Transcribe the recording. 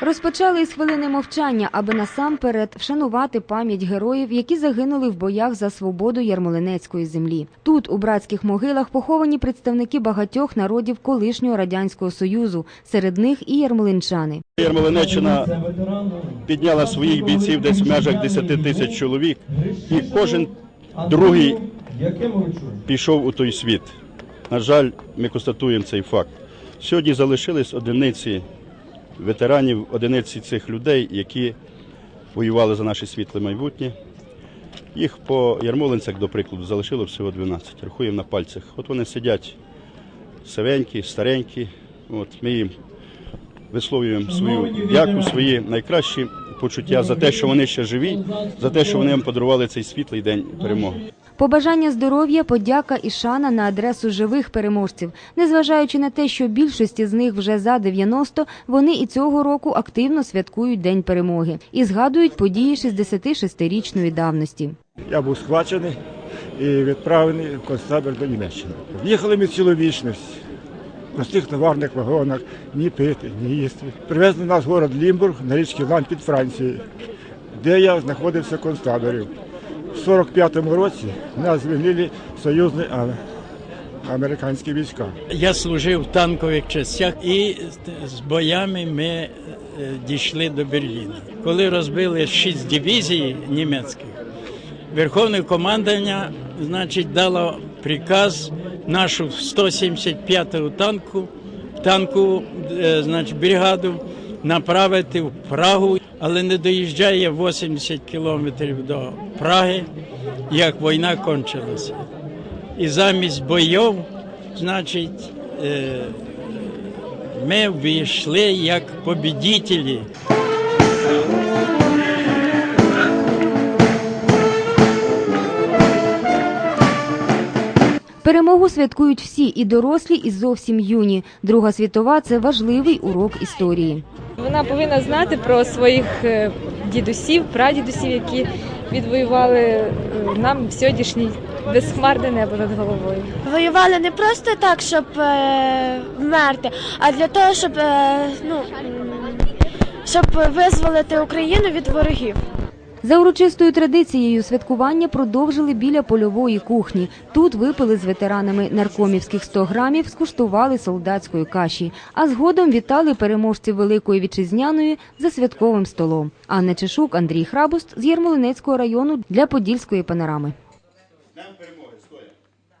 Розпочали із хвилини мовчання, аби насамперед вшанувати пам'ять героїв, які загинули в боях за свободу Ярмолинецької землі. Тут, у братських могилах, поховані представники багатьох народів колишнього радянського союзу, серед них і ярмолинчани. Ярмолинеччина підняла своїх бійців десь в межах 10 тисяч чоловік, і кожен другий пішов у той світ. На жаль, ми констатуємо цей факт. Сьогодні залишились одиниці ветеранів, одиниці цих людей, які воювали за наше світле майбутнє. Їх по ярмолинцях, до прикладу, залишило всього 12. Рахуємо на пальцях. От вони сидять сивенькі, старенькі. От ми їм висловлюємо свою дяку, свої найкращі почуття за те, що вони ще живі, за те, що вони нам подарували цей світлий день перемоги. Побажання здоров'я, подяка і шана на адресу живих переможців. Незважаючи на те, що більшості з них вже за 90, вони і цього року активно святкують День перемоги і згадують події 66-річної давності. Я був схвачений і відправлений в концтабір до Німеччини. Їхали ми цілу вічність. Простих товарних вагонах ні пити, ні їсти. Привезли нас в город Лімбург на річці Лан під Францією, де я знаходився в концтаборі. В 45-му році нас звільнили союзні американські війська. Я служив в танкових частях і з боями ми е, дійшли до Берліна. Коли розбили шість дивізій німецьких, Верховне командування значить, дало приказ нашу 175-ту танку, танку е, значить, бригаду направити в Прагу, але не доїжджає 80 кілометрів до Праги, як війна кончилася. І замість бойов, значить, е, ми вийшли як побідітелі. Перемогу святкують всі і дорослі, і зовсім юні. Друга світова це важливий урок історії. Вона повинна знати про своїх е, дідусів, прадідусів, які відвоювали е, нам сьогоднішній безхмарне небо над головою. Воювали не просто так, щоб е, вмерти, а для того, щоб, е, ну, щоб визволити Україну від ворогів. За урочистою традицією святкування продовжили біля польової кухні. Тут випили з ветеранами наркомівських 100 грамів, скуштували солдатської каші, а згодом вітали переможців Великої Вітчизняної за святковим столом. Анна Чешук, Андрій Храбуст з Єрмолинецького району для Подільської панорами.